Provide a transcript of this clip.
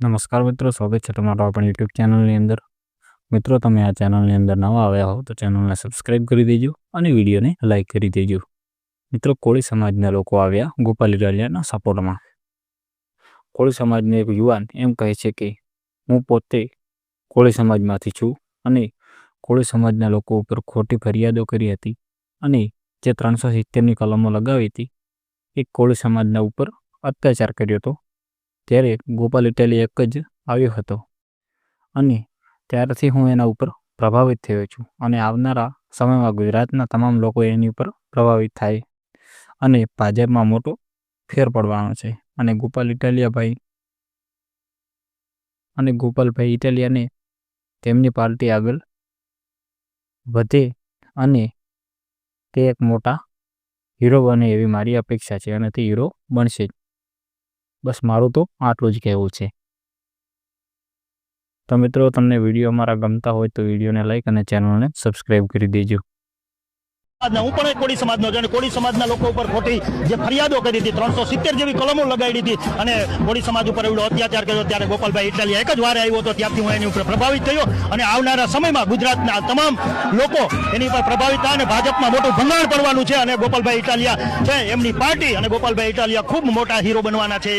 નમસ્કાર મિત્રો, સ્વાગત છે તમારો આપણી યુટ્યુબ ચેનલની અંદર. મિત્રો, તમે આ ચેનલની અંદર નવા આવ્યા હો, તો ચેનલને સબસ્ક્રાઈબ કરી દેજો અને વિડીયોને લાઇક કરી દેજો. મિત્રો, કોળી સમાજના લોકો આવ્યા ગોપાલ ઇટાલિયાના સપોર્ટમાં. કોળી સમાજનો એક યુવાન એમ કહે છે કે, હું પોતે કોળી સમાજમાંથી છું અને કોળી સમાજના લોકો ઉપર ખોટી ફરિયાદો કરી હતી અને જે ત્રણસો સિત્તેરની કલમો લગાવી હતી, એ કોળી સમાજના ઉપર અત્યાચાર કર્યો હતો ત્યારે ગોપાલ ઇટાલી એક જ આવ્યો હતો. અને ત્યારથી હું એના ઉપર પ્રભાવિત થયો છું અને આવનારા સમયમાં ગુજરાતના તમામ લોકો એની ઉપર પ્રભાવિત થાય અને ભાજપમાં મોટો ફેર પડવાનો છે. અને ગોપાલ ઇટાલિયાભાઈ અને ગોપાલભાઈ ઇટાલિયાને તેમની પાર્ટી આગળ વધે અને તે એક મોટા હીરો બને એવી મારી અપેક્ષા છે અને તે હીરો બનશે જ. બસ મારું તો આટલું જ કહેવું છે. તો મિત્રો, તમને વીડિયો અમારા ગમતા હોય તો વિડીયોને લાઈક અને ચેનલને સબસ્ક્રાઈબ કરી દેજો. હું પણ કોળી સમાજનો છું અને કોળી સમાજના લોકો ઉપર ખોટી જે ફરિયાદો કરી હતી ત્રણસો સિત્તેર જેવી કલમો લગાડી હતી અને કોળી સમાજ ઉપર એવડો અત્યાચાર કર્યો ત્યારે ગોપાલભાઈ ઇટાલિયા એક જ વારે આવ્યો હતો, ત્યારથી હું એની ઉપર પ્રભાવિત થયો અને આવનારા સમયમાં ગુજરાતના તમામ લોકો એની ઉપર પ્રભાવિત થાય અને ભાજપમાં મોટું ભંગાણ પડવાનું છે અને ગોપાલભાઈ ઇટાલિયા છે, એમની પાર્ટી અને ગોપાલભાઈ ઇટાલિયા ખૂબ મોટા હીરો બનવાના છે.